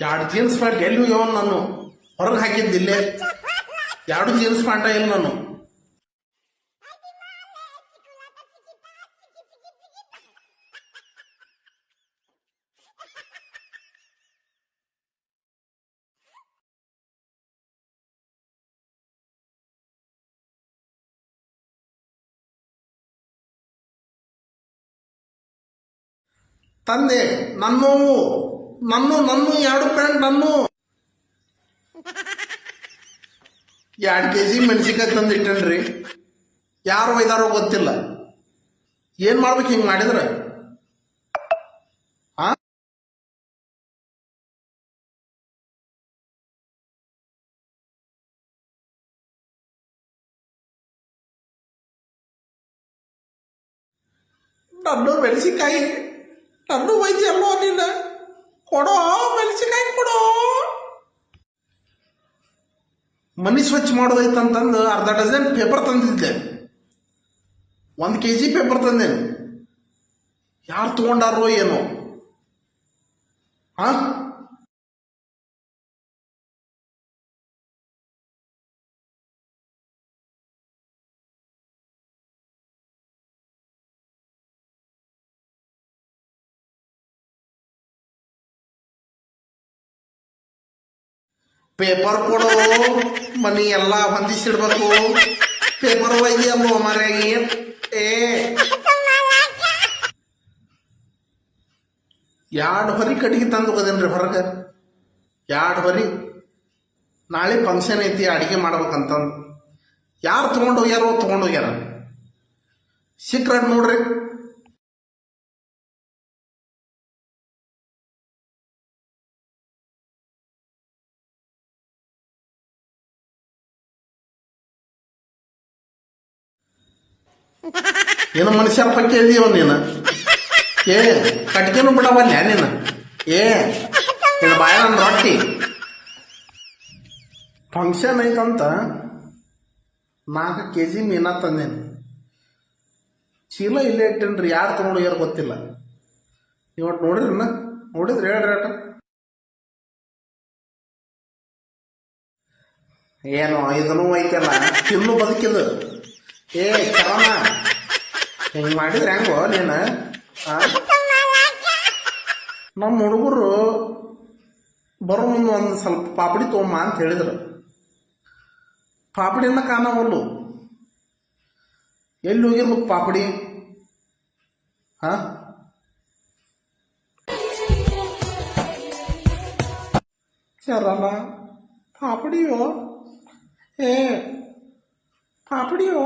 ಎರಡು jeans pant ಎಲ್ಲಿ ಇವನು ನಾನು. ಹೊರಗೆ ಹಾಕಿದ್ದಿಲ್ಲೇ ಎರಡು ಜೀನ್ಸ್ ಪ್ಯಾಂಟ ಇಲ್ಲ ನಾನು. ತಂದೆ ನನ್ನು ನನ್ನು ಮಮ್ಮು, ಎರಡು ಪ್ಯಾಂಟ್ ಮಮ್ಮು. ಎರಡು ಕೆ ಜಿ ಮೆಣಸಿನ್ಕಾಯಿ ತಂದು ಇಟ್ಟನ್ರಿ. ಯಾರು ಒಯ್ದಾರೋ ಗೊತ್ತಿಲ್ಲ. ಏನ್ ಮಾಡ್ಬೇಕು ಹಿಂಗ್ ಮಾಡಿದ್ರ? ಆ? ನನ್ನು ಮೆಣಸಿನ್ಕಾಯಿ ನನ್ನು ಒಯ್ದಲ್ಲೋ ನೀನು ಕೊಡೋ, ಮೆಣಸಿನಕಾಯಿ ಕೊಡೋ. ಮನಿ ಸ್ವಚ್ಛ ಮಾಡೋದೈತಂತಂದು ಅರ್ಧ ಡಜನ್ ಪೇಪರ್ ತಂದಿದ್ದೆ. ಒಂದು ಕೆ ಜಿ ಪೇಪರ್ ತಂದೇನು. ಯಾರು ತಗೊಂಡಾರೋ ಏನೋ. ಹಾ ಪೇಪರ್ ಕೊಡು, ಮನಿ ಎಲ್ಲ ಹೊಂದಿಸಿಡ್ಬೇಕು. ಪೇಪರ್ ಒಯ್ದಿಯಲ್ಲೋ ಮರ್ಯಾಗಿ ಏ. ಎರಡು ಹೊರಿ ಕಟ್ಟಿಗೆ ತಂದು ಹೋಗೋದೇನ್ರಿ ಹೊರಗೆ? ಎರಡು ಹೊರಿ? ನಾಳೆ ಫಂಕ್ಷನ್ ಐತಿ, ಅಡಿಗೆ ಮಾಡ್ಬೇಕಂತಂದು. ಯಾರು ತೊಗೊಂಡೋಗ್ಯಾರೋ ತೊಗೊಂಡೋಗ್ಯಾರ ತೊಗೊಂಡು ಹೋಗ್ಯಾರ. ಸಿಕ್ರ ನೋಡ್ರಿ. ಏನು ಮನುಷ್ಯರ ಪಕ್ಕ ಇದೀವ ನೀನು? ಏ ಕಟ್ಗೆನು ಬಿಡವಲ್ಲ ನೀನು? ಏ, ನಿನ್ನ ಬಾಯ ನನ್ನ ರೊಟ್ಟಿ. ಫಂಕ್ಷನ್ ಐತಂತ ನಾಲ್ಕು ಕೆ ಜಿ ಮೀನಾ ತಂದೇನು. ಚೀಲ ಇಲ್ಲೇ ಇಟ್ಟೇನ್ರಿ, ಯಾರು ತೊಗೊಂಡು ಯಾರು ಗೊತ್ತಿಲ್ಲ. ಇವತ್ತು ನೋಡಿದ್ರನ್ನ ನೋಡಿದ್ರಿ ಹೇಳ್ರಿ ಅಟ ಏನು, ಇದನ್ನು ಐತಲ್ಲ, ತಿನ್ನು ಬದುಕಿದು ಏ ಚರಣ ಹಿಂಗ್ ಮಾಡಿದ್ರೆ ಹೆಂಗೋ ನೀನು ಆ? ನಮ್ಮ ಹುಡುಗರು ಬರೋ ಮುಂದೆ ಒಂದು ಸ್ವಲ್ಪ ಪಾಪಡಿ ತೊಗೊಂಬ ಅಂತ ಹೇಳಿದ್ರು ಪಾಪಡಿನ ಕಾಣವಲ್ಲು ಎಲ್ಲಿ ಹೋಗಿರ್ಬೇಕು ಪಾಪಡಿ ಹಾ ಚರಣ ಪಾಪಡಿಯೋ ಏ ಪಾಪಡಿಯೋ